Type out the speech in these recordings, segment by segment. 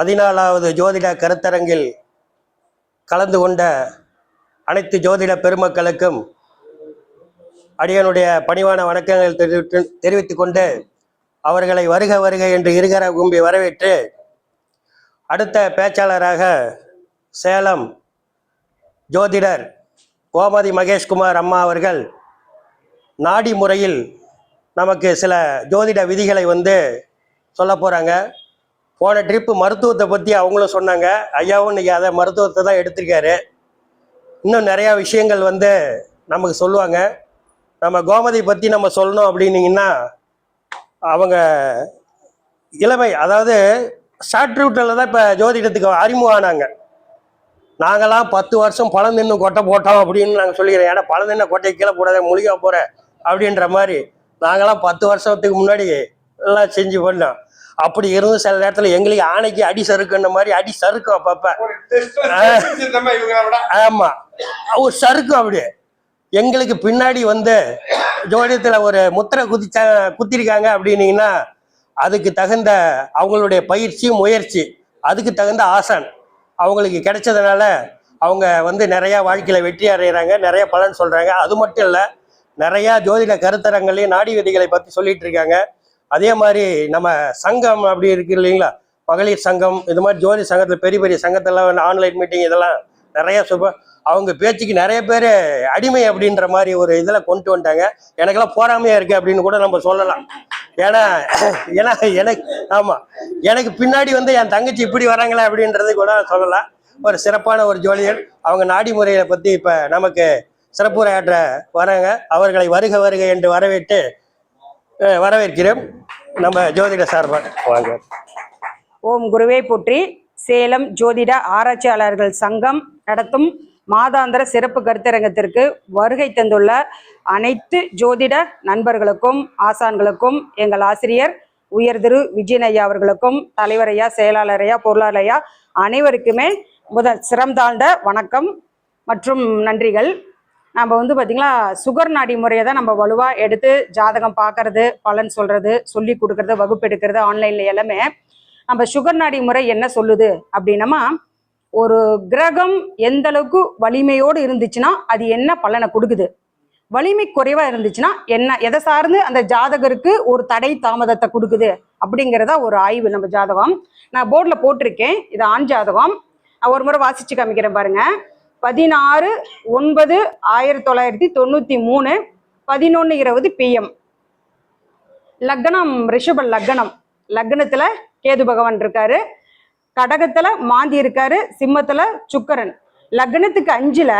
பதினாலாவது ஜோதிட கருத்தரங்கில் கலந்து கொண்ட அனைத்து ஜோதிட பெருமக்களுக்கும் அடியனுடைய பணிவான வணக்கங்கள் தெரிவித்து தெரிவித்துக் கொண்டு அவர்களை வருக வருக என்று இருகர கும்பி வரவேற்று அடுத்த பேச்சாளராக சேலம் ஜோதிடர் கோமதி மகேஷ்குமார் அம்மா அவர்கள் நாடி முறையில் நமக்கு சில ஜோதிட விதிகளை வந்து சொல்ல போகிறாங்க போன ட்ரிப்பு மருத்துவத்தை பற்றி அவங்களும் சொன்னாங்க. ஐயாவும் இன்றைக்கி அதை மருத்துவத்தை தான் எடுத்திருக்காரு. இன்னும் நிறையா விஷயங்கள் வந்து நமக்கு சொல்லுவாங்க. நம்ம கோமதி பற்றி நம்ம சொல்லணும் அப்படின்னீங்கன்னா அவங்க இளமை அதாவது ஷார்ட் ரூட்டில் தான் இப்போ ஜோதிடத்துக்கு அறிமுகம் ஆனாங்க நாங்களாம் பத்து வருஷம் பழம் நின்று கொட்டை போட்டோம் அப்படின்னு நாங்கள் சொல்லிக்கிறோம். ஏன்னா பழம் நின்று கொட்டை கீழே போடாத முழுக போகிற அப்படின்ற மாதிரி நாங்களாம் பத்து வருஷத்துக்கு முன்னாடி எல்லாம் செஞ்சு பண்ணோம். அப்படி இருந்து சில நேரத்தில் எங்களுக்கு ஆணைக்கு அடி சறுக்குன்ற மாதிரி அடி சறுக்கும் அப்பப்போ. ஆமாம் ஒரு சறுக்கும் அப்படி எங்களுக்கு பின்னாடி வந்து ஜோதிடத்தில் ஒரு முத்திரை குதிச்சா குத்திருக்காங்க அப்படின்னீங்கன்னா அதுக்கு தகுந்த அவங்களுடைய பயிற்சி முயற்சி அதுக்கு தகுந்த ஆசான் அவங்களுக்கு கிடைச்சதுனால அவங்க வந்து நிறையா வாழ்க்கையில் வெற்றி அடைகிறாங்க நிறைய பலன் சொல்கிறாங்க அது மட்டும் இல்லை நிறையா ஜோதிட கருத்தரங்களையும் நாடி விதிகளை பற்றி சொல்லிட்டு இருக்காங்க. அதே மாதிரி நம்ம சங்கம் அப்படி இருக்கு இல்லைங்களா? மகளிர் சங்கம் இது மாதிரி ஜோதி சங்கத்தில் பெரிய பெரிய சங்கத்தெல்லாம் ஆன்லைன் மீட்டிங் இதெல்லாம் நிறைய சுப அவங்க பேச்சுக்கு நிறைய பேர் அடிமை அப்படின்ற மாதிரி ஒரு இதில் கொண்டு வந்துட்டாங்க. எனக்கெல்லாம் போறாமையா இருக்கு அப்படின்னு கூட நம்ம சொல்லலாம். ஏன்னா ஏன்னா எனக்கு ஆமாம் எனக்கு பின்னாடி வந்து என் தங்கச்சி இப்படி வராங்களே அப்படின்றது கூட சொல்லலாம். ஒரு சிறப்பான ஒரு ஜோலியர் அவங்க நாடி முறையை பற்றி இப்போ நமக்கு சிறப்புரையாற்ற வராங்க. அவர்களை வருக வருக என்று வரவேற்று வரவேற்கிறோம். நம்ம ஜோதிட சார்பாக வாங்க. ஓம் குருவே போற்றி. சேலம் ஜோதிட ஆராய்ச்சியாளர்கள் சங்கம் நடத்தும் மாதாந்திர சிறப்பு கருத்தரங்கத்திற்கு வருகை தந்துள்ள அனைத்து ஜோதிட நண்பர்களுக்கும் ஆசான்களுக்கும் எங்கள் ஆசிரியர் உயர் திரு விஜயன் ஐயா அவர்களுக்கும் தலைவர் ஐயா செயலாளர் ஐயா பொருளாளர் ஐயா அனைவருக்குமே முதல் சிரம் தாழ்ந்த வணக்கம் மற்றும் நன்றிகள். நம்ம வந்து பார்த்திங்களா சுகர் நாடி முறையை தான் நம்ம வலுவாக எடுத்து ஜாதகம் பார்க்கறது பலன் சொல்கிறது சொல்லி கொடுக்கறது வகுப்பு எடுக்கிறது ஆன்லைனில் எல்லாமே. நம்ம சுகர் நாடி முறை என்ன சொல்லுது அப்படின்னமா ஒரு கிரகம் எந்த அளவுக்கு வலிமையோடு இருந்துச்சுன்னா அது என்ன பலனை கொடுக்குது? வலிமை குறைவா இருந்துச்சுன்னா என்ன எதை சார்ந்து அந்த ஜாதகருக்கு ஒரு தடை தாமதத்தை கொடுக்குது அப்படிங்கிறதா ஒரு ஆய்வு நம்ம ஜாதகம். நான் போர்டில் போட்டிருக்கேன் இது ஆண் ஜாதகம். ஒரு முறை வாசிச்சு காமிக்கிறேன் பாருங்க. பதினாறு ஒன்பது ஆயிரத்தி தொள்ளாயிரத்தி தொண்ணூற்றி மூணு பதினொன்று இருபது பிஎம் லக்னம் ரிஷப லக்னம். லக்னத்துல கேது பகவான் இருக்காரு. கடகத்துல மாந்தி இருக்காரு. சிம்மத்துல சுக்கரன். லக்னத்துக்கு அஞ்சுல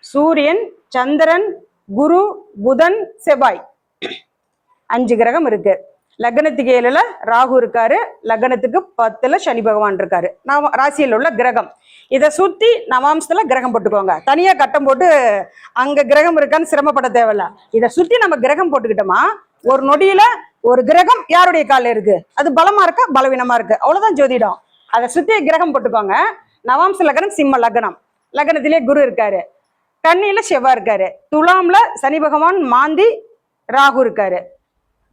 சூரியன் சந்திரன் குரு புதன் செவ்வாய். அஞ்சு கிரகம் இருக்கு. லக்னத்துக்கு ஏழுல ராகு இருக்காரு. லக்னத்துக்கு பத்துல சனி பகவான் இருக்காரு. நான் ராசியில் உள்ள கிரகம். இதை சுற்றி நவாம்சத்தில் கிரகம் போட்டுக்கோங்க. தனியாக கட்டம் போட்டு அங்கே கிரகம் இருக்கான்னு சிரமப்பட தேவையில்ல. இதை சுற்றி நம்ம கிரகம் போட்டுக்கிட்டோமா ஒரு நொடியில் ஒரு கிரகம் யாருடைய காலில் இருக்குது அது பலமாக இருக்கா? பலவீனமாக இருக்குது அவ்வளோதான் ஜோதிடம். அதை சுற்றி கிரகம் போட்டுக்கோங்க. நவாம்ச லக்னம் சிம்ம லக்னம். லக்னத்திலே குரு இருக்காரு. கண்ணியில் செவ்வா இருக்காரு. துலாம்ல சனி பகவான் மாந்தி ராகு இருக்காரு.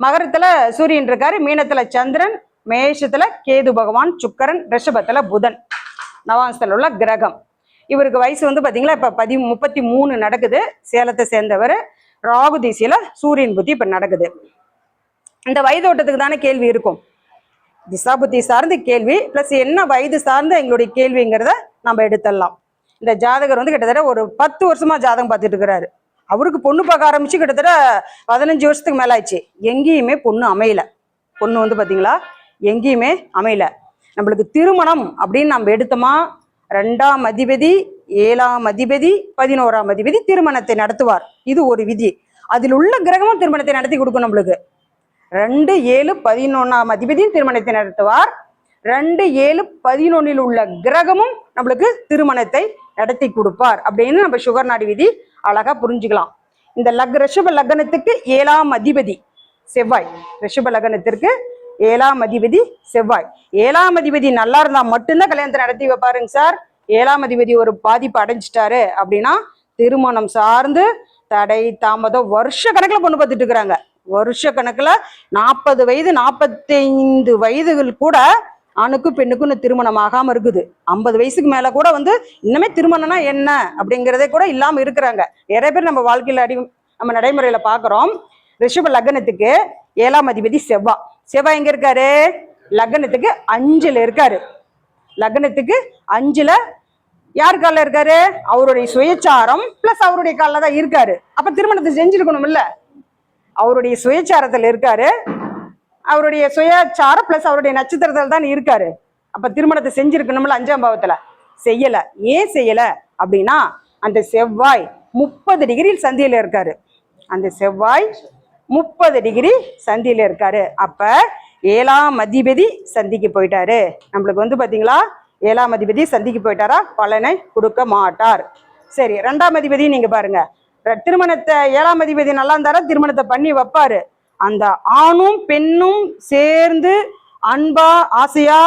மகரத்துல சூரியன் இருக்காரு. மீனத்துல சந்திரன் மேஷத்துல கேது பகவான் சுக்கரன் ரிஷபத்துல புதன். நவாம்சத்துல உள்ள கிரகம். இவருக்கு வயசு வந்து பார்த்தீங்களா இப்போ பதி முப்பத்தி மூணு நடக்குது. சேலத்தை சேர்ந்தவர். ராகு திசையில் சூரியன் புத்தி இப்போ நடக்குது. இந்த வயதோட்டத்துக்கு தானே கேள்வி இருக்கும். திசாபுத்தி சார்ந்த கேள்வி ப்ளஸ் என்ன வயது சார்ந்த எங்களுடைய கேள்விங்கிறத நம்ம எடுத்துடலாம். இந்த ஜாதகர் வந்து கிட்டத்தட்ட ஒரு பத்து வருஷமா ஜாதகம் பார்த்துட்டு இருக்கிறாரு. அவருக்கு பொண்ணு பார்க்க ஆரம்பிச்சு கிட்டத்தட்ட பதினஞ்சு வருஷத்துக்கு மேல ஆயிடுச்சு எங்கேயுமே பொண்ணு அமையல. பொண்ணு வந்து பார்த்தீங்களா எங்கேயுமே அமையல. நம்மளுக்கு திருமணம் அப்படின்னு நம்ம எடுத்தோமா? ரெண்டாம் அதிபதி ஏழாம் அதிபதி பதினோராம் அதிபதி திருமணத்தை நடத்துவார். இது ஒரு விதி. அதில் உள்ள கிரகமும் திருமணத்தை நடத்தி கொடுக்கும் நம்மளுக்கு. ரெண்டு ஏழு பதினொன்னாம் அதிபதியும் திருமணத்தை நடத்துவார். ரெண்டு ஏழு பதினொன்னில் உள்ள கிரகமும் நம்மளுக்கு திருமணத்தை நடத்தி கொடுப்பார் அப்படின்னு நம்ம சுகர் நாடி விதி அழகா புரிஞ்சுக்கலாம். இந்த லக் ரிஷப லக்னத்துக்கு ஏழாம் அதிபதி செவ்வாய். ரிஷப லக்னத்திற்கு ஏழாம் அதிபதி செவ்வாய். ஏழாம் அதிபதி நல்லா இருந்தா மட்டும்தான் கல்யாணத்தை நடத்தி வைப்பாருங்க சார். ஏழாம் அதிபதி ஒரு பாதிப்பு அடைஞ்சிட்டாரு அப்படின்னா திருமணம் சார்ந்து தடை தாமதம் வருஷ கணக்குல பொண்ணு பார்த்துட்டு இருக்கிறாங்க. வருஷ கணக்குல நாற்பது வயது நாற்பத்தைந்து வயதுகள் கூட ஆணுக்கும் பெண்ணுக்கும் திருமணம் ஆகாம இருக்குது. ஐம்பது வயசுக்கு மேல கூட வந்து இன்னுமே திருமணம்னா என்ன அப்படிங்கிறதே கூட இல்லாம இருக்கிறாங்க. நிறைய பேர் நம்ம வாழ்க்கையில அடி நம்ம நடைமுறையில பாக்குறோம் ரிஷப லக்னத்துக்கு ஏழாம் அதிபதி செவ்வாய் செவ்வாய் எங்க இருக்காரு? லக்னத்துக்கு அஞ்சுல இருக்காரு. லக்னத்துக்கு அஞ்சுல யார் காலில் இருக்காரு? அவருடைய சுயச்சாரம் பிளஸ் அவருடைய காலில் தான் இருக்காரு. அப்ப திருமணத்தை செஞ்சிருக்கணும் இல்ல அவருடைய சுயச்சாரத்தில் இருக்காரு. அவருடைய சுயச்சாரம் பிளஸ் அவருடைய நட்சத்திரத்தில் தான் இருக்காரு. அப்ப திருமணத்தை செஞ்சிருக்கணும்ல அஞ்சாம் பாவத்துல. செய்யல. ஏன் செய்யல? அப்படின்னா அந்த செவ்வாய் முப்பது டிகிரி சந்தியில இருக்காரு. அந்த செவ்வாய் முப்பது டிகிரி சந்தியில் இருக்காரு. அப்போ ஏழாம் அதிபதி சந்திக்கு போயிட்டாரு. நம்மளுக்கு வந்து பார்த்தீங்களா ஏழாம் அதிபதி சந்திக்கு போயிட்டாரா? பலனை கொடுக்க மாட்டார். சரி ரெண்டாம் அதிபதி நீங்க பாருங்க. திருமணத்தை ஏழாம் அதிபதி நல்லா இருந்தாரா? திருமணத்தை பண்ணி வைப்பாரு. அந்த ஆணும் பெண்ணும் சேர்ந்து அன்பா ஆசையா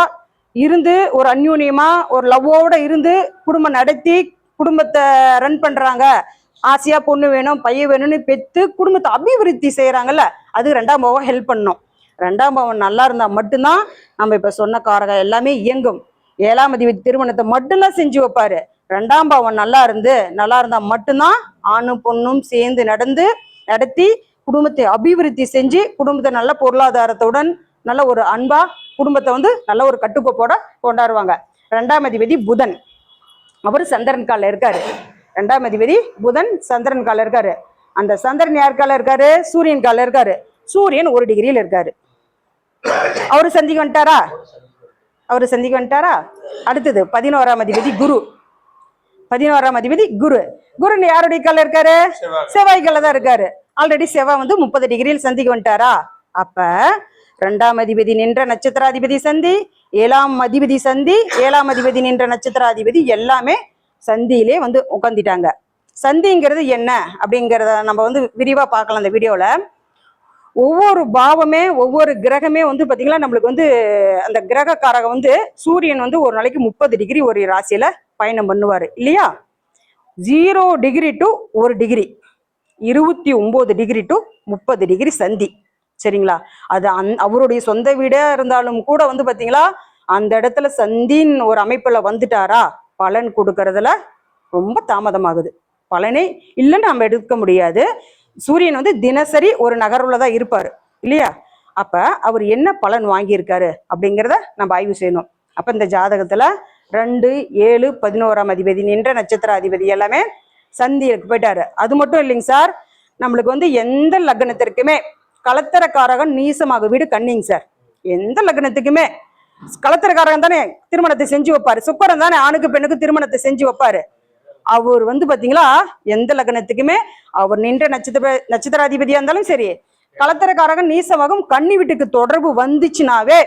இருந்து ஒரு அந்யூன்யமா ஒரு லவ்வோட இருந்து குடும்பம் நடத்தி குடும்பத்தை ரன் பண்றாங்க. ஆசையா பொண்ணு வேணும் பையன் வேணும்னு பெத்து குடும்பத்தை அபிவிருத்தி செய்யறாங்கல்ல அது ரெண்டாம் பாவம் ஹெல்ப் பண்ணும் ரெண்டாம் பாவம் நல்லா இருந்தா மட்டும்தான் நம்ம இப்ப சொன்ன காரகம் எல்லாமே இயங்கும். ஏழாம் அதிபதி திருமணத்தை மட்டும்தான் செஞ்சு வைப்பாரு. ரெண்டாம் பாவம் நல்லா இருந்து நல்லா இருந்தா மட்டும்தான் ஆணும் பொண்ணும் சேர்ந்து நடந்து நடத்தி குடும்பத்தை அபிவிருத்தி செஞ்சு குடும்பத்தை நல்ல பொருளாதாரத்துடன் நல்ல ஒரு அன்பா குடும்பத்தை வந்து நல்ல ஒரு கட்டுக்கோப்போட கொண்டாடுவாங்க. ரெண்டாம் அதிபதி புதன். அவர் சந்திரன் காலில் இருக்காரு. ரெண்டாம் அதிபதி புதன் சந்திரன் காலில் இருக்காரு. அந்த சந்திரன் யார் காலில் இருக்காரு? சூரியன் காலில் இருக்காரு. சூரியன் ஒரு டிகிரியில் இருக்காரு. அவரு சந்திக்க வந்துட்டாரா? அவரு சந்திக்க வந்துட்டாரா? அடுத்தது பதினோராம் அதிபதி குரு. பதினோராம் அதிபதி குரு. குரு யாருடைய காலில் இருக்காரு? செவ்வாய். காலில் தான் இருக்காரு. ஆல்ரெடி செவ்வாய் வந்து முப்பது டிகிரியில் சந்திக்க வந்துட்டாரா? அப்ப ரெண்டாம் அதிபதி நின்ற நட்சத்திராதிபதி சந்தி ஏழாம் அதிபதி சந்தி ஏழாம் அதிபதி நின்ற நட்சத்திராதிபதி எல்லாமே சந்தியிலே வந்து உட்காந்துட்டாங்க சந்திங்கிறது என்ன? அப்படிங்கிறத நம்ம வந்து விரிவாக பார்க்கலாம் அந்த வீடியோவில் ஒவ்வொரு பாவமே ஒவ்வொரு கிரகமே வந்து பார்த்திங்கன்னா நம்மளுக்கு வந்து அந்த கிரகக்காரக வந்து சூரியன் வந்து ஒரு நாளைக்கு முப்பது டிகிரி ஒரு ராசியில் பயணம் பண்ணுவார். இல்லையா? ஜீரோ டிகிரி டு ஒரு டிகிரி. இருபத்தி ஒம்பது டிகிரி டு முப்பது டிகிரி சந்தி. சரிங்களா? அது அந் அவருடைய சொந்த வீடாக இருந்தாலும் கூட வந்து பார்த்திங்களா அந்த இடத்துல சந்தின்னு ஒரு அமைப்பில் வந்துட்டாரா பலன் கொடுக்கறதுல ரொம்ப தாமதமாகுது. பலனே இல்லைன்னு நம்ம எடுக்க முடியாது. சூரியன் வந்து தினசரி ஒரு நகர்வுல தான் இருப்பார் இல்லையா? அப்ப அவர் என்ன பலன் வாங்கியிருக்காரு அப்படிங்கிறத நம்ம ஆய்வு செய்யணும். அப்ப இந்த ஜாதகத்துல ரெண்டு ஏழு பதினோராம் அதிபதி நின்ற நட்சத்திர அதிபதி எல்லாமே சந்திக்கு போயிட்டாரு. அது மட்டும் இல்லைங்க சார் நம்மளுக்கு வந்து எந்த லக்னத்திற்குமே கலத்தரக்காரகன் நீசமாக வீடு கன்னிங்க சார். எந்த லக்னத்துக்குமே கலத்தரக்காரகன் தானே திருமணத்தை செஞ்சு வைப்பாரு. சுக்கரன் தானே ஆணுக்கு பெண்ணுக்கு திருமணத்தை செஞ்சு வைப்பாரு. அவர் வந்து பாத்தீங்களா எந்த லக்னத்துக்குமே அவர் நின்ற நட்சத்திர நட்சத்திராதிபதியா இருந்தாலும் சரி கலத்தரக்காரகன் நீசமாகும் கன்னி வீட்டுக்கு தொடர்பு வந்துச்சுனாவே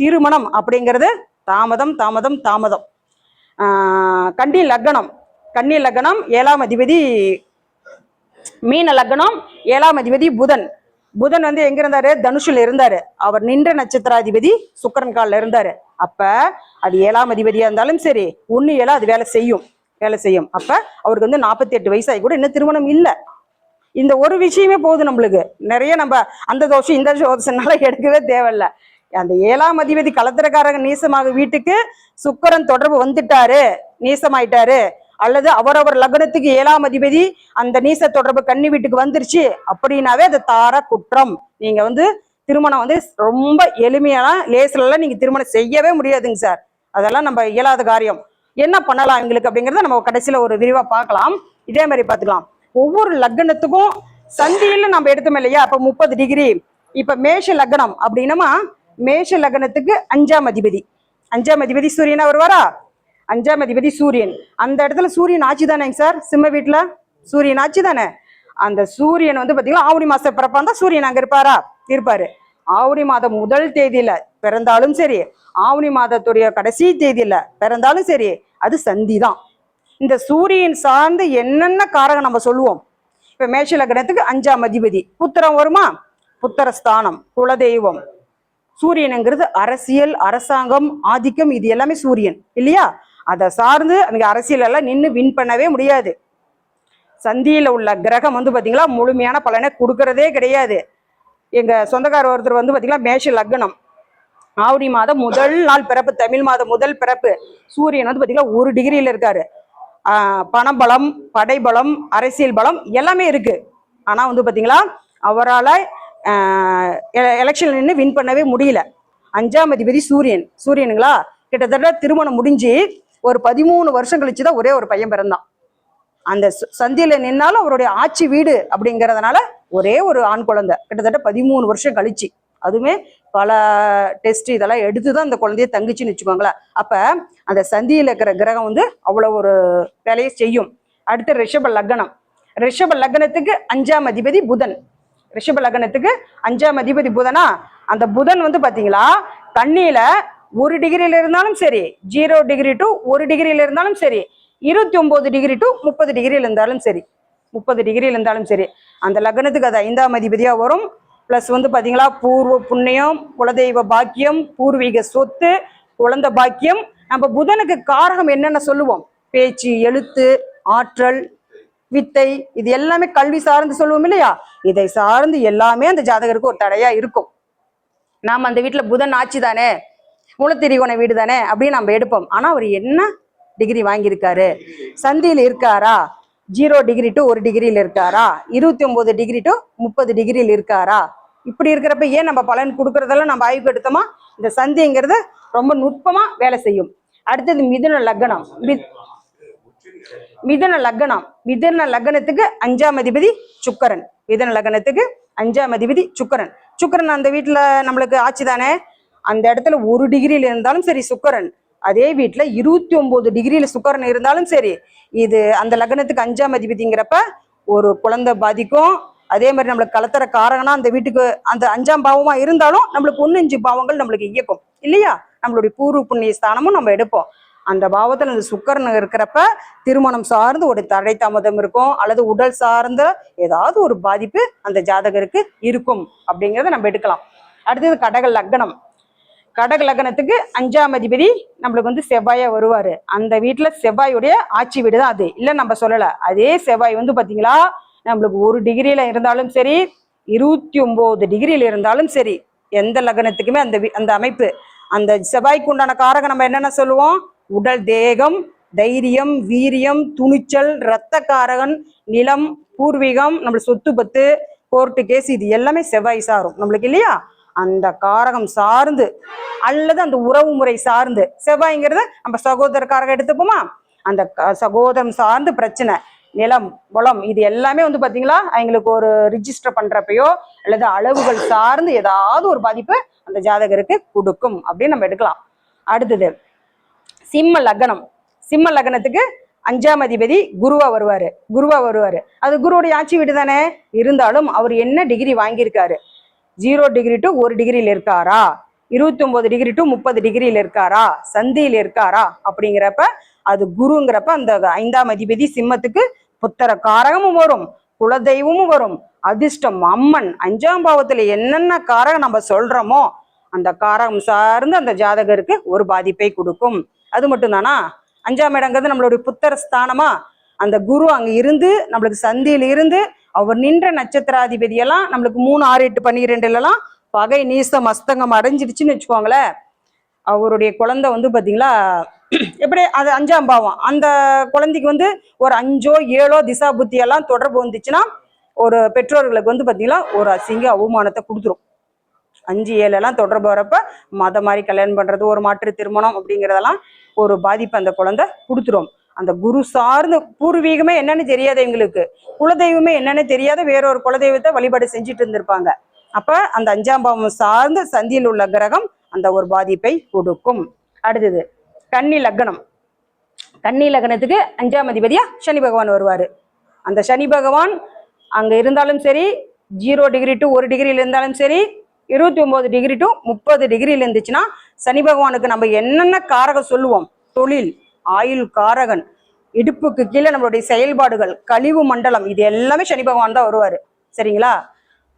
திருமணம் அப்படிங்கிறது தாமதம் தாமதம் தாமதம். ஆஹ் கன்னி லக்னம் கன்னி லக்னம் ஏழாம் அதிபதி மீன லக்னம் ஏழாம் அதிபதி புதன். புதன் வந்து எங்க இருந்தாரு? தனுஷுல இருந்தாரு. அவர் நின்ற நட்சத்திராதிபதி சுக்கரன் காலில் இருந்தாரு. அப்ப அது ஏழாம் அதிபதியா இருந்தாலும் சரி ஒன்னு ஏழா அது வேலை செய்யும். வேலை செய்யும். அப்ப அவருக்கு வந்து நாற்பத்தி எட்டு வயசாகி கூட இன்னும் திருமணம் இல்லை. இந்த ஒரு விஷயமே போதும் நம்மளுக்கு. நிறைய நம்ம அந்த தோஷம் இந்த தோஷம்னால எடுக்கவே தேவையில்ல. அந்த ஏழாம் அதிபதி கலத்திரக்காரங்க நீசமாக வீட்டுக்கு சுக்கரன் தொடர்பு வந்துட்டாரு. நீசமாயிட்டாரு. அல்லது அவரவர் லக்னத்துக்கு ஏழாம் அதிபதி அந்த நீச தொடர்பு கன்னி வீட்டுக்கு வந்துருச்சு அப்படின்னாவே அது தார குற்றம். நீங்க வந்து திருமணம் வந்து ரொம்ப எளிமையான லேஸ்லாம் நீங்க திருமணம் செய்யவே முடியாதுங்க சார். அதெல்லாம் நம்ம இயலாத காரியம். என்ன பண்ணலாம் எங்களுக்கு அப்படிங்கறத நம்ம கடைசியில ஒரு விரிவா பார்க்கலாம். இதே மாதிரி பார்த்துக்கலாம். ஒவ்வொரு லக்னத்துக்கும் சந்தியில நம்ம எடுத்தோம் இல்லையா? அப்ப முப்பது டிகிரி. இப்ப மேஷ லக்னம் அப்படின்னமா? மேஷ லக்னத்துக்கு அஞ்சாம் அதிபதி. அஞ்சாம் அதிபதி சூரியனா வருவாரா அஞ்சாம் அதிபதி சூரியன். அந்த இடத்துல சூரியன் ஆட்சி தானேங்க சார்? சிம்ம வீட்டில் சூரியன் ஆட்சி தானே? அந்த சூரியன் வந்து பார்த்தீங்கன்னா ஆவணி மாதம் பிறப்பாக இருந்தா சூரியன் அங்கே இருப்பாரா? இருப்பாரு. ஆவணி மாதம் முதல் தேதியில் பிறந்தாலும் சரி ஆவணி மாதத்துடைய கடைசி தேதியில் பிறந்தாலும் சரி அது சந்தி தான். இந்த சூரியன் சார்ந்து என்னென்ன காரகம் நம்ம சொல்லுவோம்? இப்போ மேஷ லக்னத்துக்கு அஞ்சாம் அதிபதி. புத்திரம் வருமா? புத்திரஸ்தானம் குலதெய்வம். சூரியனுங்கிறது அரசியல் அரசாங்கம் ஆதிக்கம் இது எல்லாமே சூரியன் இல்லையா? அதை சார்ந்து அவங்க அரசியலெல்லாம் நின்று வின் பண்ணவே முடியாது. சந்தியில் உள்ள கிரகம் வந்து பார்த்திங்களா முழுமையான பலனை கொடுக்கறதே கிடையாது. எங்கள் சொந்தக்கார ஒருத்தர் வந்து பார்த்திங்கன்னா மேஷ லக்னம். ஆவணி மாதம் முதல் நாள் பிறப்பு தமிழ் மாதம் முதல் பிறப்பு. சூரியன் வந்து பார்த்திங்கன்னா ஒரு டிகிரியில் இருக்காரு. பணபலம் படைபலம் அரசியல் பலம் எல்லாமே இருக்கு. ஆனால் வந்து பாத்தீங்களா அவரால் எலெக்ஷன் நின்று வின் பண்ணவே முடியல. அஞ்சாம் அதிபதி சூரியன். சூரியனுங்களா கிட்டத்தட்ட திருமணம் முடிஞ்சு ஒரு பதிமூணு வருஷம் கழிச்சு தான் ஒரே ஒரு பையன் பிறந்தான். அந்த சந்தியில நின்னாலும் அவருடைய ஆட்சி வீடு அப்படிங்கிறதுனால ஒரே ஒரு ஆண் குழந்தை. கிட்டத்தட்ட பதிமூணு வருஷம் கழிச்சு. அதுவுமே பல டெஸ்ட் இதெல்லாம் எடுத்து தான் அந்த குழந்தைய தங்குச்சுன்னு வச்சுக்கோங்களேன். அப்போ அந்த சந்தியில் இருக்கிற கிரகம் வந்து அவ்வளோ ஒரு வேலையை செய்யும். அடுத்து ரிஷப லக்னம். ரிஷப லக்னத்துக்கு அஞ்சாம் அதிபதி புதன். ரிஷப லக்னத்துக்கு அஞ்சாம் அதிபதி புதனா? அந்த புதன் வந்து பார்த்தீங்களா தண்ணியில் ஒரு டிகிரியில இருந்தாலும் சரி ஜீரோ டிகிரி டு ஒரு டிகிரியில இருந்தாலும் சரி இருபத்தி ஒன்பது டிகிரி டு முப்பது டிகிரியில இருந்தாலும் சரி முப்பது டிகிரியில இருந்தாலும் சரி அந்த லக்னத்துக்கு அது ஐந்தாம் அதிபதியா வரும். ப்ளஸ் வந்து பாத்தீங்களா பூர்வ புண்ணியம் குலதெய்வ பாக்கியம் பூர்வீக சொத்து குழந்தை பாக்கியம். நம்ம புதனுக்கு காரகம் என்னென்ன சொல்லுவோம். பேச்சு எழுத்து ஆற்றல் வித்தை இது எல்லாமே கல்வி சார்ந்து சொல்லுவோம் இல்லையா? இதை சார்ந்து எல்லாமே அந்த ஜாதகருக்கு ஒரு தடையா இருக்கும். நாம் அந்த வீட்டில் புதன் ஆட்சி தானே? மூலத்திரிகோண வீடு தானே அப்படின்னு நம்ம எடுப்போம். ஆனால் அவர் என்ன டிகிரி வாங்கியிருக்காரு? சந்தியில் இருக்காரா? ஜீரோ டிகிரி டு ஒரு டிகிரியில் இருக்காரா? இருபத்தி ஒம்பது டிகிரி டு முப்பது டிகிரியில் இருக்காரா? இப்படி இருக்கிறப்ப ஏன் நம்ம பலன் கொடுக்கறதெல்லாம் நம்ம ஆய்வுக்கு எடுத்தோமா இந்த சந்திங்கிறது ரொம்ப நுட்பமாக வேலை செய்யும். அடுத்தது மிதுன லக்னம். மி- மிதுன லக்னம். மிதுன லக்னத்துக்கு அஞ்சாம் அதிபதி சுக்கரன். மிதுன லக்னத்துக்கு அஞ்சாம் அதிபதி சுக்கரன். சுக்கரன் அந்த வீட்டில் நம்மளுக்கு ஆட்சி தானே? அந்த இடத்துல ஒரு டிகிரியில் இருந்தாலும் சரி சுக்கரன். அதே வீட்டில் இருபத்தி ஒம்பது டிகிரியில் சுக்கரன் இருந்தாலும் சரி இது அந்த லக்னத்துக்கு அஞ்சாம் அதிபதிங்கிறப்ப ஒரு குழந்தை பாதிக்கும். அதே மாதிரி நம்மளுக்கு கலத்துற காரணம்னா அந்த வீட்டுக்கு அந்த அஞ்சாம் பாவமா இருந்தாலும் நம்மளுக்கு ஒன்று அஞ்சு பாவங்கள் நம்மளுக்கு இயக்கும். இல்லையா? நம்மளுடைய பூர்வ புண்ணிய ஸ்தானமும் நம்ம எடுப்போம். அந்த பாவத்தில் அந்த சுக்கரன் இருக்கிறப்ப திருமணம் சார்ந்து ஒரு தடை தாமதம் இருக்கும் அல்லது உடல் சார்ந்த ஏதாவது ஒரு பாதிப்பு அந்த ஜாதகருக்கு இருக்கும் அப்படிங்கிறத நம்ம எடுக்கலாம். அடுத்தது கடக லக்னம். கடக லக்னத்துக்கு அஞ்சாம் அதிபதி நம்மளுக்கு வந்து செவ்வாயா வருவார். அந்த வீட்டில் செவ்வாயுடைய ஆட்சி வீடு தான் அது. இல்லை நம்ம சொல்லலை. அதே செவ்வாய் வந்து பார்த்தீங்களா நம்மளுக்கு ஒரு டிகிரியில் இருந்தாலும் சரி இருபத்தி ஒம்போது டிகிரியில் இருந்தாலும் சரி எந்த லக்னத்துக்குமே அந்த அந்த அமைப்பு. அந்த செவ்வாய்க்கு உண்டான காரகம் நம்ம என்னென்ன சொல்லுவோம்? உடல் தேகம் தைரியம் வீரியம் துணிச்சல் இரத்த காரகன் நிலம் பூர்வீகம் நம்மளுக்கு சொத்து பத்து கோர்ட்டு கேஸ் இது எல்லாமே செவ்வாய் சாரும். நம்மளுக்கு இல்லையா? அந்த காரகம் சார்ந்து அல்லது அந்த உறவு முறை சார்ந்து. செவ்வாய்ங்கிறது நம்ம சகோதர காரகம் எடுத்துப்போமா? அந்த க- சகோதரம் சார்ந்து பிரச்சனை நிலம் வளம் இது எல்லாமே வந்து பாத்தீங்களா? அவங்களுக்கு ஒரு ரிஜிஸ்டர் பண்றப்பயோ அல்லது அளவுகள் சார்ந்து ஏதாவது ஒரு பாதிப்பு அந்த ஜாதகருக்கு கொடுக்கும் அப்படின்னு நம்ம எடுக்கலாம். அடுத்தது சிம்ம லக்னம். சிம்ம லக்னத்துக்கு அஞ்சாம் அதிபதி குருவா வருவாரு. குருவா வருவாரு. அது குருவுடைய ஆட்சி வீடு தானே இருந்தாலும் அவர் என்ன டிகிரி வாங்கியிருக்காரு? ஜீரோ டிகிரி டு ஒரு டிகிரியில் இருக்காரா? இருபத்தி ஒன்பது டிகிரி டு முப்பது டிகிரியில் இருக்காரா? சந்தியில் இருக்காரா? அப்படிங்கிறப்ப அது குருங்கிறப்ப அந்த ஐந்தாம் அதிபதி சிம்மத்துக்கு புத்தர காரகமும் வரும் குலதெய்வமும் வரும். அதிர்ஷ்டம் அம்மன். அஞ்சாம் பாவத்துல என்னென்ன காரகம் நம்ம சொல்றோமோ அந்த காரகம் சார்ந்து அந்த ஜாதகருக்கு ஒரு பாதிப்பை கொடுக்கும். அது மட்டும்தானா? அஞ்சாம் இடங்கிறது நம்மளுடைய புத்தர ஸ்தானமா? அந்த குரு அங்க இருந்து நம்மளுக்கு சந்தியில இருந்து அவர் நின்ற நட்சத்திராதிபதி எல்லாம் நம்மளுக்கு மூணு ஆறு எட்டு பன்னிரெண்டுலலாம் பகை நீசம் அஸ்தங்கம் அடைஞ்சிடுச்சுன்னு வச்சுக்கோங்களேன். அவருடைய குழந்தை வந்து பார்த்தீங்களா எப்படி அது அஞ்சாம் பாவம். அந்த குழந்தைக்கு வந்து ஒரு அஞ்சோ ஏழோ திசா புத்தியெல்லாம் தொடர்பு வந்துச்சுன்னா ஒரு பெற்றோர்களுக்கு வந்து பார்த்தீங்கன்னா ஒரு அசிங்க அவமானத்தை கொடுத்துரும். அஞ்சு ஏழு எல்லாம் தொடர்பு வரப்ப மத மாதிரி கல்யாணம் பண்ணுறது ஒரு மாற்று திருமணம் அப்படிங்கிறதெல்லாம் ஒரு பாதிப்பு அந்த குழந்தை கொடுத்துரும். அந்த குரு சார்ந்த பூர்வீகமே என்னன்னு தெரியாது எங்களுக்கு. குலதெய்வமே என்னன்னு தெரியாத. வேறொரு குலதெய்வத்தை வழிபாடு செஞ்சுட்டு இருந்திருப்பாங்க. அப்ப அந்த அஞ்சாம் பாவம் சார்ந்த சந்தியில் உள்ள கிரகம் அந்த ஒரு பாதிப்பை கொடுக்கும். அடுத்தது கன்னி லக்னம். கன்னி லக்னத்துக்கு அஞ்சாம் அதிபதியா சனி பகவான் வருவாரு. அந்த சனி பகவான் அங்க இருந்தாலும் சரி ஜீரோ டிகிரி டு ஒரு டிகிரியில் இருந்தாலும் சரி இருபத்தி ஒன்பது டிகிரி டு முப்பது டிகிரியில் இருந்துச்சுன்னா சனி பகவானுக்கு நம்ம என்னென்ன காரகம் சொல்லுவோம்? தொழில். ஆயுள் காரகன் இடுப்புக்கு கீழே நம்மளுடைய செயல்பாடுகள் கழிவு மண்டலம் இது எல்லாமே சனி பகவான் தான் வருவார். சரிங்களா?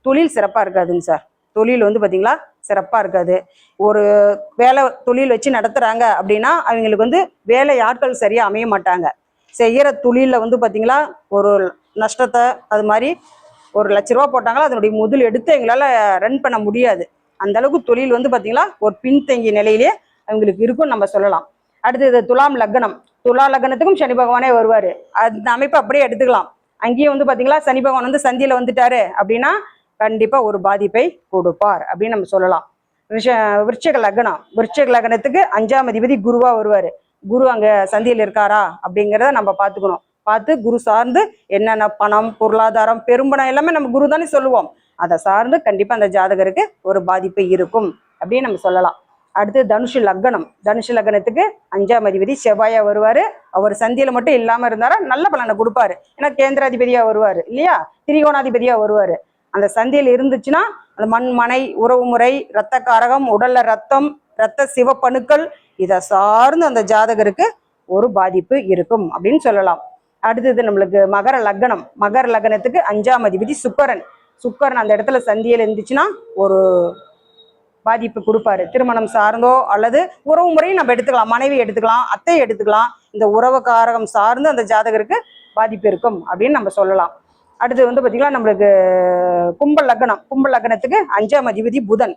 தொழில் சிறப்பாக இருக்காதுங்க சார். தொழில் வந்து பார்த்தீங்களா சிறப்பாக இருக்காது. ஒரு வேலை தொழில் வச்சு நடத்துகிறாங்க அப்படின்னா அவங்களுக்கு வந்து வேலை ஆட்கள் சரியாக அமைய மாட்டாங்க. செய்கிற தொழிலில் வந்து பார்த்தீங்களா ஒரு நஷ்டத்தை அது மாதிரி ஒரு லட்ச ரூபா போட்டாங்களா அதனுடைய முதல் எடுத்து எங்களால் ரன் பண்ண முடியாது. அந்த அளவுக்கு தொழில் வந்து பார்த்தீங்களா ஒரு பின்தங்கிய நிலையிலே அவங்களுக்கு இருக்கும்னு நம்ம சொல்லலாம். அடுத்தது துலாம் லக்னம். துலா லக்னத்துக்கும் சனி பகவானே வருவார். அந்த அமைப்பு அப்படியே எடுத்துக்கலாம். அங்கேயும் வந்து பார்த்தீங்களா சனி பகவான் வந்து சந்தியில் வந்துட்டாரு அப்படின்னா கண்டிப்பாக ஒரு பாதிப்பை கொடுப்பார் அப்படின்னு நம்ம சொல்லலாம். ரிஷ விருச்சக லக்னம். விருட்சக லக்னத்துக்கு அஞ்சாம் அதிபதி குருவாக வருவார். குரு அங்கே சந்தியில் இருக்காரா அப்படிங்கிறத நம்ம பார்த்துக்கணும். பார்த்து குரு சார்ந்து என்னென்ன பணம் பொருளாதாரம் பெரும்பணம் எல்லாமே நம்ம குரு தானே சொல்லுவோம். அதை சார்ந்து கண்டிப்பாக அந்த ஜாதகருக்கு ஒரு பாதிப்பு இருக்கும் அப்படின்னு நம்ம சொல்லலாம். அடுத்து தனுஷு லக்னம் தனுஷு லக்னத்துக்கு அஞ்சாம் அதிபதி செவ்வாயா வருவார். அவர் சந்தியில் மட்டும் இல்லாமல் இருந்தாரா? நல்ல பலனை கொடுப்பாரு. ஏன்னா கேந்திராதிபதியாக வருவார் இல்லையா? திரிகோணாதிபதியாக வருவார். அந்த சந்தியில் இருந்துச்சுன்னா அந்த மண் மனை உறவு முறை இரத்த காரகம் உடல்ல ரத்தம் இரத்த சிவப்பணுக்கள் இதை சார்ந்து அந்த ஜாதகருக்கு ஒரு பாதிப்பு இருக்கும் அப்படின்னு சொல்லலாம். அடுத்தது நம்மளுக்கு மகர லக்னம் மகர லக்னத்துக்கு அஞ்சாம் அதிபதி சுக்கரன். சுக்கரன் அந்த இடத்துல சந்தியில் இருந்துச்சுன்னா ஒரு பாதிப்பு கொடுப்பாரு. திருமணம் சார்ந்தோ அல்லது உறவு முறையும் நம்ம எடுத்துக்கலாம். மனைவி எடுத்துக்கலாம் அத்தை எடுத்துக்கலாம். இந்த உறவு காரகம் சார்ந்து அந்த ஜாதகருக்கு பாதிப்பு இருக்கும் அப்படின்னு நம்ம சொல்லலாம். அடுத்து வந்து பார்த்தீங்கன்னா நம்மளுக்கு கும்பல் லக்னம். கும்பல் லக்னத்துக்கு அஞ்சாம் அதிபதி புதன்.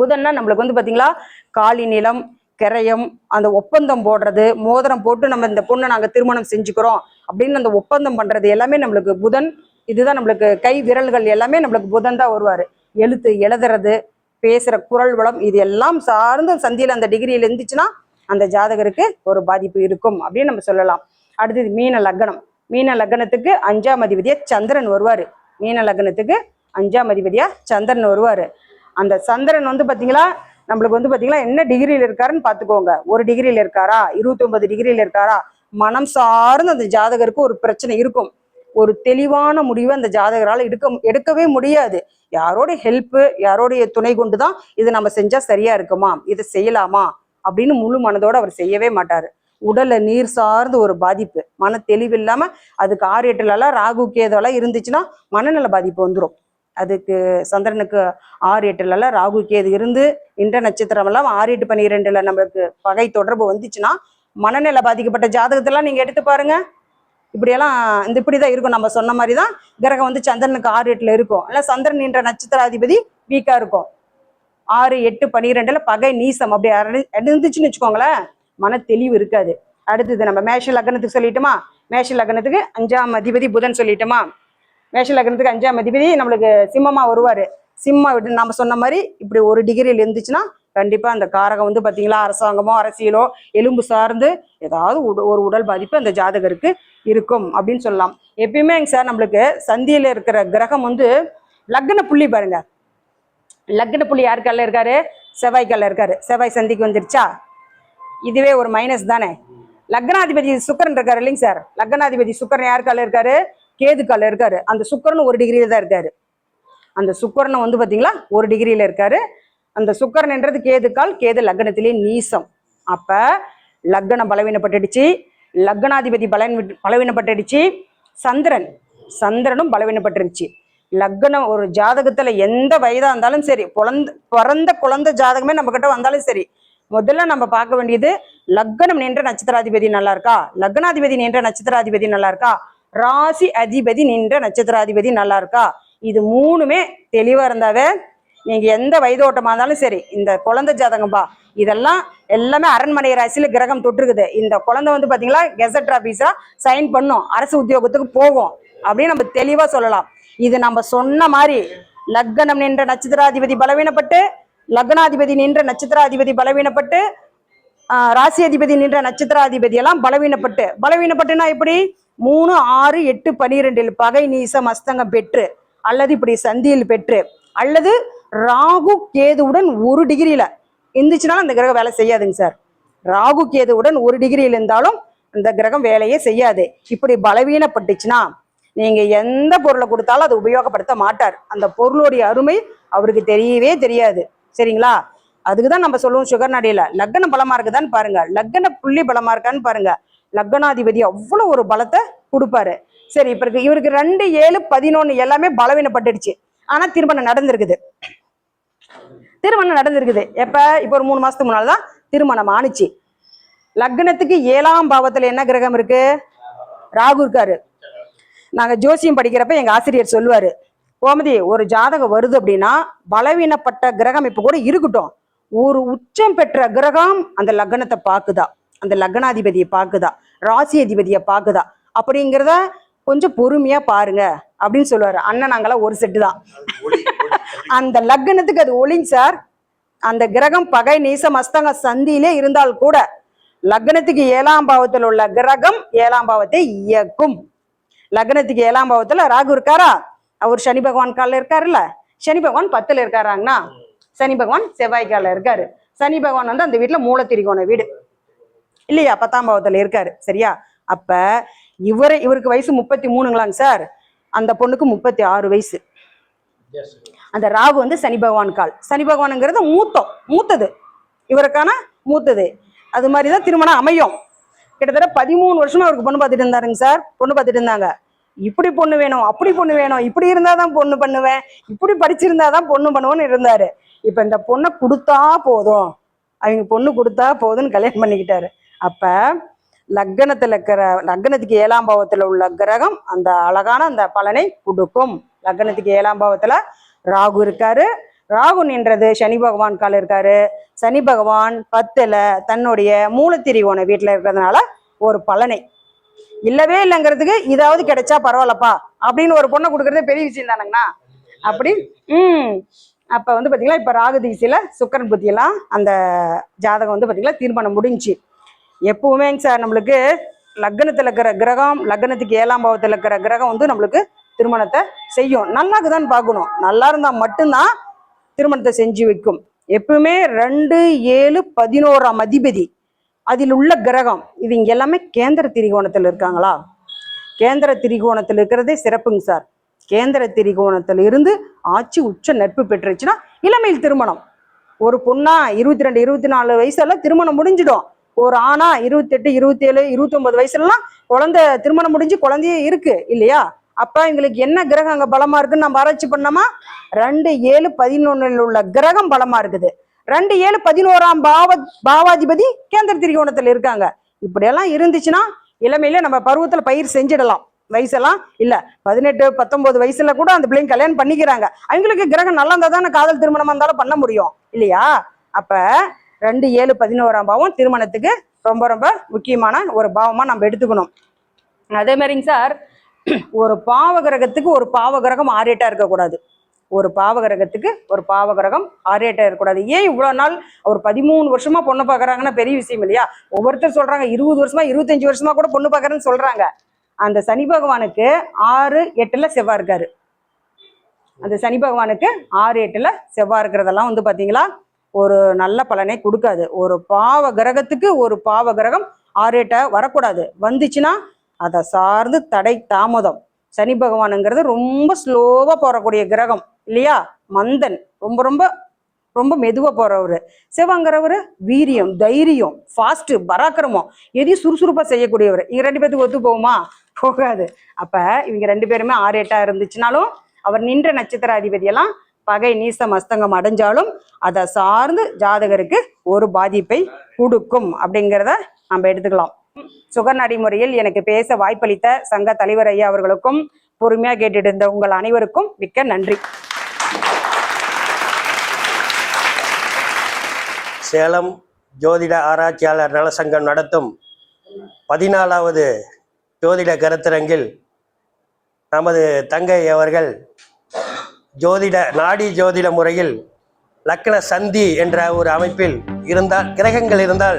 புதன்னா நம்மளுக்கு வந்து பார்த்தீங்களா காலி நிலம் கிரயம் அந்த ஒப்பந்தம் போடுறது மோதிரம் போட்டு நம்ம இந்த பொண்ணை நாங்கள் திருமணம் செஞ்சுக்கிறோம் அப்படின்னு அந்த ஒப்பந்தம் பண்ணுறது எல்லாமே நம்மளுக்கு புதன். இதுதான் நம்மளுக்கு கை விரல்கள் எல்லாமே நம்மளுக்கு புதன் தான் வருவார். எழுத்து எழுதுறது பேசுகிற குரல் வளம் இது எல்லாம் சார்ந்து சந்தியில் அந்த டிகிரியில் இருந்துச்சுன்னா அந்த ஜாதகருக்கு ஒரு பாதிப்பு இருக்கும் அப்படின்னு நம்ம சொல்லலாம். அடுத்தது மீன லக்னம் மீன லக்னத்துக்கு அஞ்சாம் அதிபதியா சந்திரன் வருவார். மீன லக்னத்துக்கு அஞ்சாம் அதிபதியா சந்திரன் வருவார். அந்த சந்திரன் வந்து பார்த்தீங்களா நம்மளுக்கு வந்து பார்த்தீங்களா என்ன டிகிரியில் இருக்காருன்னு பார்த்துக்கோங்க ஒரு டிகிரியில் இருக்காரா? இருபத்தி ஒன்பது டிகிரியில் இருக்காரா? மனம் சார்ந்து அந்த ஜாதகருக்கு ஒரு பிரச்சனை இருக்கும். ஒரு தெளிவான முடிவை அந்த ஜாதகரால் எடுக்க எடுக்கவே முடியாது. யாரோட ஹெல்ப்பு யாரோடைய துணை கொண்டு தான் இதை நம்ம செஞ்சா சரியா இருக்குமா? இதை செய்யலாமா? அப்படின்னு முழு மனதோடு அவர் செய்யவே மாட்டார். உடல்ல நீர் சார்ந்த ஒரு பாதிப்பு. மன தெளிவில்லாம அதுக்கு ஆறு ராகு கேதெல்லாம் இருந்துச்சுன்னா மனநல பாதிப்பு வந்துடும் அதுக்கு சந்திரனுக்கு ஆறு எட்டுலலாம் ராகு கேது இருந்து இன்ற நட்சத்திரம் எல்லாம் ஆறு எட்டு பன்னிரெண்டுல நம்மளுக்கு பகை தொடர்பு வந்துச்சுன்னா மனநிலை பாதிக்கப்பட்ட ஜாதகத்தெல்லாம் நீங்க எடுத்து பாருங்க. இப்படியெல்லாம் இந்த இப்படி தான் இருக்கும். நம்ம சொன்ன மாதிரி தான் கிரகம் வந்து சந்திரனுக்கு ஆறு எட்டில் இருக்கும். இல்லை சந்திரன் என்ற நட்சத்திராதிபதி வீக்காக இருக்கும். ஆறு எட்டு பனிரெண்டில் பகை நீசம் அப்படி இருந்துச்சுன்னு வச்சுக்கோங்களேன். மன தெளிவு இருக்காது. அடுத்தது நம்ம மேஷ லக்னத்துக்கு சொல்லிட்டோமா? மேஷ லக்னத்துக்கு அஞ்சாம் அதிபதி புதன் சொல்லிட்டோமா? மேஷ லக்னத்துக்கு அஞ்சாம் அதிபதி நம்மளுக்கு சிம்மமாக வருவார். சிம்மம் விட்டு நம்ம சொன்ன மாதிரி இப்படி ஒரு டிகிரியில் இருந்துச்சுன்னா கண்டிப்பாக அந்த காரகம் வந்து பார்த்தீங்களா அரசாங்கமோ அரசியலோ எலும்பு சார்ந்து ஏதாவது உட- ஒரு உடல் பாதிப்பு அந்த ஜாதகருக்கு இருக்கும் அப்படின்னு சொல்லலாம். எப்பயுமே சார் நம்மளுக்கு சந்தியில் இருக்கிற கிரகம் வந்து லக்ன புள்ளி பாருங்க. லக்ன புள்ளி யாருக்கால இருக்காரு? செவ்வாய்க்கால இருக்காரு. செவ்வாய் சந்திக்கு வந்துருச்சா? இதுவே ஒரு மைனஸ் தானே. லக்னாதிபதி சுக்கரன் இருக்காரு இல்லைங்க சார். லக்னாதிபதி சுக்கரன் யாருக்கால இருக்காரு? கேதுக்கால இருக்காரு. அந்த சுக்கரன் ஒரு டிகிரியில தான் இருக்காரு. அந்த சுக்கரனை வந்து பார்த்தீங்களா ஒரு டிகிரியில இருக்காரு. அந்த சுக்கரன்ன்றது என்றது கேதுக்கால் கேது லக்னத்திலே நீசம். அப்ப லக்னம் பலவீனப்பட்டுடுச்சு. லக்னாதிபதி பலன் பலவீனப்பட்டுடுச்சு. சந்திரன் சந்திரனும் பலவீனப்பட்டுருச்சு லக்னம் ஒரு ஜாதகத்துல எந்த வயதா இருந்தாலும் சரி குழந்த பிறந்த குழந்தை ஜாதகமே நம்ம கிட்ட வந்தாலும் சரி முதல்ல நம்ம பார்க்க வேண்டியது லக்னம் நின்ற நட்சத்திராதிபதி நல்லா இருக்கா லக்னாதிபதி நின்ற நட்சத்திராதிபதி நல்லா இருக்கா ராசி அதிபதி நின்ற நட்சத்திராதிபதி நல்லா இருக்கா இது மூணுமே தெளிவா இருந்தாவே நீங்க எந்த வயதோட்டமாக இருந்தாலும் சரி இந்த குழந்தை ஜாதகம்பா இதெல்லாம் எல்லாமே அரண்மனை ராசியில கிரகம் தொற்றுக்குது இந்த குழந்தை வந்து பாத்தீங்களா கெசட் ஆபீஸா சைன் பண்ணும். அரசு உத்தியோகத்துக்கு போகும். அப்படின்னு நம்ம தெளிவா சொல்லலாம். இது நம்ம சொன்ன மாதிரி லக்னம் நின்ற நட்சத்திராதிபதி பலவீனப்பட்டு லக்னாதிபதி நின்ற நட்சத்திராதிபதி பலவீனப்பட்டு ராசி அதிபதி நின்ற நட்சத்திராதிபதி எல்லாம் பலவீனப்பட்டு. பலவீனப்பட்டுனா எப்படி? மூணு ஆறு எட்டு பனிரெண்டில் பகை நீசம் அஸ்தங்கம் பெற்று அல்லது இப்படி சந்தியில் பெற்று அல்லது ராகு கேதுவுடன் ஒரு டிகிரியில இருந்துச்சுனாலும் அந்த கிரகம் வேலை செய்யாதுங்க சார். ராகு கேதுவுடன் ஒரு டிகிரியில் இருந்தாலும் அந்த கிரகம் வேலையே செய்யாது. இப்படி பலவீனப்பட்டுச்சுன்னா நீங்க எந்த பொருளை கொடுத்தாலும் அதை உபயோகப்படுத்த மாட்டார். அந்த பொருளுடைய அருமை அவருக்கு தெரியவே தெரியாது. சரிங்களா? அதுக்கு தான் நம்ம சொல்லுவோம் சுகர் நடையில. லக்னம் பலமா இருக்குதான்னு பாருங்க. லக்ன புள்ளி பலமா இருக்கான்னு பாருங்க. லக்னாதிபதி அவ்வளோ ஒரு பலத்தை கொடுப்பாரு. சரி இப்ப இருக்கு. இவருக்கு ரெண்டு ஏழு பதினொன்னு எல்லாமே பலவீனப்பட்டுடுச்சு. ஆனா திருமணம் நடந்திருக்குது. திருமணம் நடந்திருக்குது. எப்போ? இப்போ ஒரு மூணு மாதத்துக்கு முன்னால் தான் திருமணம் ஆணுச்சு. லக்னத்துக்கு ஏழாம் பாவத்தில் என்ன கிரகம் இருக்கு? ராகு இருக்காரு. நாங்கள் ஜோசியம் படிக்கிறப்ப எங்கள் ஆசிரியர் சொல்லுவார் கோமதி ஒரு ஜாதகம் வருது அப்படின்னா பலவீனப்பட்ட கிரகம் இப்போ கூட இருக்கட்டும். ஒரு உச்சம் பெற்ற கிரகம் அந்த லக்னத்தை பார்க்குதா? அந்த லக்னாதிபதியை பார்க்குதா? ராசி அதிபதியை பார்க்குதா? அப்படிங்கிறத கொஞ்சம் பொறுமையாக பாருங்கள் அப்படின்னு சொல்லுவாரு. அண்ணன் நாங்களாம் ஒரு செட்டு தான். அந்த லக்னத்துக்கு அது ஒளிங்க சார். அந்த கிரகம் பகை நீசம் அஸ்தங்க சந்தியிலே இருந்தால் கூட லக்னத்துக்கு ஏழாம் பாவத்தில் உள்ள கிரகம் ஏழாம் பாவத்தை இயக்கும். லக்னத்துக்கு ஏழாம் பாவத்துல ராகு இருக்காரா? அவர் சனி பகவான் காலில் இருக்காருல்ல? சனி பகவான் பத்துல இருக்காராங்கண்ணா. சனி பகவான் செவ்வாய் காலில் இருக்காரு. சனி பகவான் வந்து அந்த வீட்டுல மூலத்திரிகோண வீடு. இல்லையா? பத்தாம் பாவத்துல இருக்காரு. சரியா? அப்ப இவரு இவருக்கு வயசு முப்பத்தி மூணுங்களாங்க சார். அந்த பொண்ணுக்கு முப்பத்தி ஆறு வயசு அந்த ராகு வந்து சனி பகவான் கால். சனி பகவானுங்கிறது மூத்தம் மூத்தது. இவருக்கான மூத்தது. அது மாதிரி தான் திருமணம் அமையும். கிட்டத்தட்ட பதிமூணு வருஷமா அவருக்கு பொண்ணு பார்த்துட்டு இருந்தாருங்க சார். பொண்ணு பார்த்துட்டு இருந்தாங்க. இப்படி பொண்ணு வேணும் அப்படி பொண்ணு வேணும் இப்படி இருந்தாதான் பொண்ணு பண்ணுவேன் இப்படி படிச்சிருந்தாதான் பொண்ணு பண்ணுவேன்னு இருந்தாரு. இப்ப இந்த பொண்ணை கொடுத்தா போதும். அவங்க பொண்ணு கொடுத்தா போதும்னு கல்யாணம் பண்ணிக்கிட்டாரு. அப்ப லக்னத்துல இருக்கிற லக்னத்துக்கு ஏழாம் பாவத்துல உள்ள கிரகம் அந்த அழகான அந்த பலனை கொடுக்கும். லக்னத்துக்கு ஏழாம் பாவத்துல ராகு இருக்காரு. ராகு நின்றது சனி பகவான் கால இருக்காரு. சனி பகவான் பத்துல தன்னுடைய மூலத்திரிகோண வீட்டுல இருக்கிறதுனால ஒரு பலனை. இல்லவே இல்லைங்கிறதுக்கு இதாவது கிடைச்சா பரவாயில்லப்பா அப்படின்னு ஒரு பொண்ணை கொடுக்கறதே பெரிய விஷயம் தானங்கண்ணா? அப்படி ம். அப்ப வந்து பாத்தீங்களா இப்ப ராகு தீசையில சுக்கரன் புத்தியெல்லாம் அந்த ஜாதகம் வந்து பாத்தீங்களா தீர்மானம் முடிஞ்சுச்சு எப்பவுமேங்க சார் நம்மளுக்கு லக்னத்தில் இருக்கிற கிரகம் லக்னத்துக்கு ஏழாம் பாவத்தில் இருக்கிற கிரகம் வந்து நம்மளுக்கு திருமணத்தை செய்யும். நல்லா இருக்குதான்னு பார்க்கணும். நல்லா இருந்தால் மட்டும்தான் திருமணத்தை செஞ்சு வைக்கும். எப்பவுமே ரெண்டு ஏழு பதினோராம் அதிபதி அதில் உள்ள கிரகம். இது இங்கே எல்லாமே கேந்திர திரிகோணத்தில் இருக்காங்களா? கேந்திர திரிகோணத்தில் இருக்கிறதே சிறப்புங்க சார் கேந்திர திரிகோணத்தில் இருந்து ஆட்சி உச்ச நட்பு பெற்றுச்சுன்னா இளமையில் திருமணம். ஒரு பொண்ணா இருபத்தி ரெண்டு இருபத்தி நாலு வயசுல திருமணம் முடிஞ்சிடும். ஒரு ஆணா இருபத்தெட்டு இருபத்தேழு இருபத்தொன்பது வயசுலலாம் குழந்தை திருமணம் முடிஞ்சு குழந்தையே இருக்கு இல்லையா? அப்ப எங்களுக்கு என்ன கிரகம் அங்க பலமா இருக்குன்னு நம்ம ஆராய்ச்சி பண்ணோமா? ரெண்டு ஏழு பதினொன்னுல உள்ள கிரகம் பலமா இருக்குது. ரெண்டு ஏழு பதினோராம் பாவ பாவாதிபதி கேந்திர திரிகோணத்துல இருக்காங்க. இப்படியெல்லாம் இருந்துச்சுன்னா இளமையில நம்ம பருவத்துல பயிர் செஞ்சிடலாம். வயசெல்லாம் இல்ல பதினெட்டு பத்தொன்பது வயசுல கூட அந்த பிள்ளைங்க கல்யாணம் பண்ணிக்கிறாங்க. அவங்களுக்கு கிரகம் நல்லா இருந்தா தானே காதல் திருமணமா இருந்தாலும் பண்ண முடியும் இல்லையா? அப்ப ரெண்டு ஏழு பதினோராம் பாவம் திருமணத்துக்கு ரொம்ப ரொம்ப முக்கியமான ஒரு பாவமா நம்ம எடுத்துக்கணும். அதே மாதிரிங்க சார் ஒரு பாவ கிரகத்துக்கு ஒரு பாவகிரகம் ஆரியட்டாக இருக்கக்கூடாது. ஒரு பாவகிரகத்துக்கு ஒரு பாவகிரகம் கிரகம் இருக்கக்கூடாது. ஏன் இவ்வளவு நாள் ஒரு பதிமூணு வருஷமா பொண்ணு பார்க்குறாங்கன்னா பெரிய விஷயம் இல்லையா? ஒவ்வொருத்தர் சொல்றாங்க இருபது வருஷமா இருபத்தஞ்சு வருஷமா கூட பொண்ணு பார்க்குறேன்னு சொல்றாங்க. அந்த சனி பகவானுக்கு ஆறு எட்டுல செவ்வாய் இருக்காரு. அந்த சனி பகவானுக்கு ஆறு எட்டுல செவ்வாய் இருக்கிறதெல்லாம் வந்து பாத்தீங்களா? ஒரு நல்ல பலனை கொடுக்காது. ஒரு பாவ கிரகத்துக்கு ஒரு பாவ கிரகம் ஆறு வரக்கூடாது. வந்துச்சுன்னா அதை சார்ந்து தடை தாமதம். சனி பகவானுங்கிறது ரொம்ப ஸ்லோவாக போறக்கூடிய கிரகம் இல்லையா? மந்தன். ரொம்ப ரொம்ப ரொம்ப மெதுவாக போறவரு. சிவங்கிறவர் வீரியம் தைரியம் ஃபாஸ்ட்டு பராக்கிரமம். எதையும் சுறுசுறுப்பாக செய்யக்கூடியவர். இவங்க ரெண்டு பேத்துக்கு ஒத்து போகுமா? போகாது. அப்போ இவங்க ரெண்டு பேருமே ஆரேட்டாக இருந்துச்சுனாலும் அவர் நின்ற நட்சத்திர அதிபதியெல்லாம் பகை நீசம் அஸ்தங்கம் அடைஞ்சாலும் அதை சார்ந்து ஜாதகருக்கு ஒரு பாதிப்பை கொடுக்கும் அப்படிங்கிறத நம்ம எடுத்துக்கலாம். சுகர் நடைமுறையில் எனக்கு பேச வாய்ப்பளித்த சங்க தலைவர் ஐயா அவர்களுக்கும் பொறுமையா கேட்டுட்டு இருந்த உங்கள் அனைவருக்கும் மிக்க நன்றி. சேலம் ஜோதிட ஆராய்ச்சியாளர் நலசங்கம் நடத்தும் பதினாலாவது ஜோதிட கருத்தரங்கில் நமது தங்கை அவர்கள் ஜோதிட நாடி ஜோதிட முறையில் லக்ன சந்தி என்ற ஒரு அமைப்பில் இருந்தால் கிரகங்கள் இருந்தால்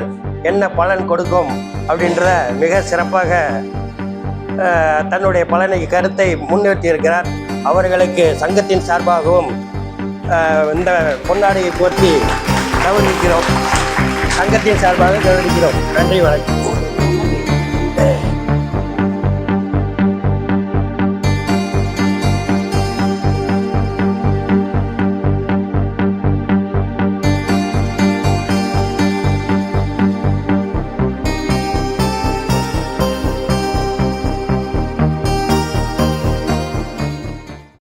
என்ன பலன் கொடுக்கும் அப்படின்ற மிக சிறப்பாக தன்னுடைய பலனை கருத்தை முன்னிறுத்தியிருக்கிறார். அவர்களுக்கு சங்கத்தின் சார்பாகவும் இந்த பொன்னாடியை போற்றி கவனிக்கிறோம் சங்கத்தின் சார்பாக கவனிக்கிறோம் நன்றி வணக்கம்.